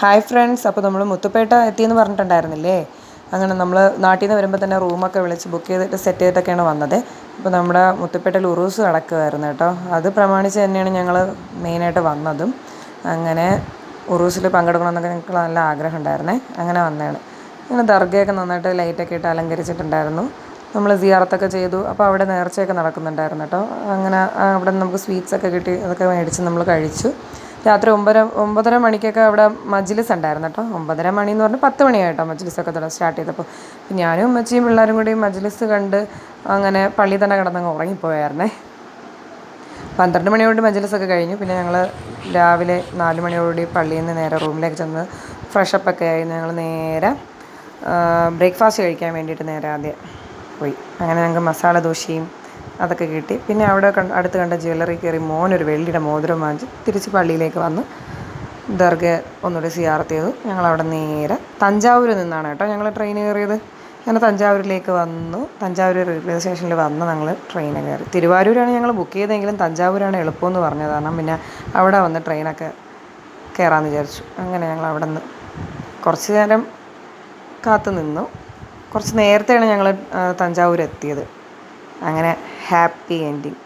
Hi friends അപ്പോൾ നമ്മൾ മുത്തുപ്പേട്ട എത്തിയെന്ന് പറഞ്ഞിട്ടുണ്ടായിരുന്നില്ലേ? അങ്ങനെ നമ്മൾ നാട്ടിൽ നിന്ന് വരുമ്പോൾ തന്നെ റൂമൊക്കെ വിളിച്ച് ബുക്ക് ചെയ്തിട്ട് സെറ്റ് ചെയ്തിട്ടൊക്കെയാണ് വന്നത്. അപ്പോൾ നമ്മുടെ മുത്തുപ്പേട്ടയിൽ ഉറൂസ് നടക്കുമായിരുന്നു കേട്ടോ. അത് പ്രമാണിച്ച് തന്നെയാണ് ഞങ്ങൾ മെയിനായിട്ട് വന്നതും. അങ്ങനെ ഉറൂസിൽ പങ്കെടുക്കണമെന്നൊക്കെ ഞങ്ങൾക്ക് നല്ല ആഗ്രഹം ഉണ്ടായിരുന്നേ. അങ്ങനെ വന്നതാണ്. അങ്ങനെ ദർഗയൊക്കെ നന്നായിട്ട് ലൈറ്റൊക്കെ ഇട്ട് അലങ്കരിച്ചിട്ടുണ്ടായിരുന്നു. നമ്മൾ സിയാറത്തൊക്കെ ചെയ്തു. അപ്പോൾ അവിടെ നേർച്ചയൊക്കെ നടക്കുന്നുണ്ടായിരുന്നു കേട്ടോ. അങ്ങനെ അവിടെ നമുക്ക് സ്വീറ്റ്സൊക്കെ കിട്ടി. അതൊക്കെ മേടിച്ച് നമ്മൾ കഴിച്ചു. രാത്രി ഒമ്പര ഒമ്പതര മണിക്കൊക്കെ അവിടെ മജ്ലിസ് ഉണ്ടായിരുന്നു കേട്ടോ. ഒമ്പതര മണി എന്ന് പറഞ്ഞാൽ പത്ത് മണിയായിട്ടോ മജ്ലിസൊക്കെ തുടങ്ങി സ്റ്റാർട്ട് ചെയ്തപ്പോൾ. ഞാനും ഉമ്മച്ചിയും പിള്ളേരും കൂടി മജ്ലിസ് കണ്ട് അങ്ങനെ പള്ളി തന്നെ കിടന്നങ്ങ് ഉറങ്ങിപ്പോയായിരുന്നേ. പന്ത്രണ്ട് മണിയോട് മജ്ലിസൊക്കെ കഴിഞ്ഞു. പിന്നെ ഞങ്ങൾ രാവിലെ നാല് മണിയോടുകൂടി പള്ളിയിൽ നിന്ന് നേരെ റൂമിലേക്ക് ചെന്ന് ഫ്രഷപ്പൊക്കെ ആയി ഞങ്ങൾ നേരെ ബ്രേക്ക്ഫാസ്റ്റ് കഴിക്കാൻ വേണ്ടിയിട്ട് നേരെ ആദ്യം പോയി. അങ്ങനെ ഞങ്ങൾക്ക് മസാല ദോശയും അതൊക്കെ കിട്ടി. പിന്നെ അവിടെ അടുത്ത് കണ്ട ജ്വല്ലറി കയറി മോനൊരു വെള്ളിയുടെ മോതിരം വാങ്ങിച്ച് തിരിച്ച് പള്ളിയിലേക്ക് വന്ന് ദർഗ ഒന്നുകൂടി സിയാർത്ത് ചെയ്തു. ഞങ്ങളവിടെ നേരെ തഞ്ചാവൂർ നിന്നാണ് കേട്ടോ ഞങ്ങൾ ട്രെയിൻ കയറിയത്. അങ്ങനെ തഞ്ചാവൂരിലേക്ക് വന്നു. തഞ്ചാവൂർ റെയിൽവേ സ്റ്റേഷനിൽ വന്ന് ഞങ്ങൾ ട്രെയിൻ കയറി. തിരുവാരൂരാണ് ഞങ്ങൾ ബുക്ക് ചെയ്തെങ്കിലും തഞ്ചാവൂരാണ് എളുപ്പമെന്ന് പറഞ്ഞത്. കാരണം പിന്നെ അവിടെ വന്ന് ട്രെയിനൊക്കെ കയറാമെന്ന് വിചാരിച്ചു. അങ്ങനെ ഞങ്ങൾ അവിടെ നിന്ന് കുറച്ച് നേരം കാത്തു നിന്നു. കുറച്ച് നേരത്തെയാണ് ഞങ്ങൾ തഞ്ചാവൂർ എത്തിയത്. അങ്ങനെ హ్యాపీ ఎండింగ్.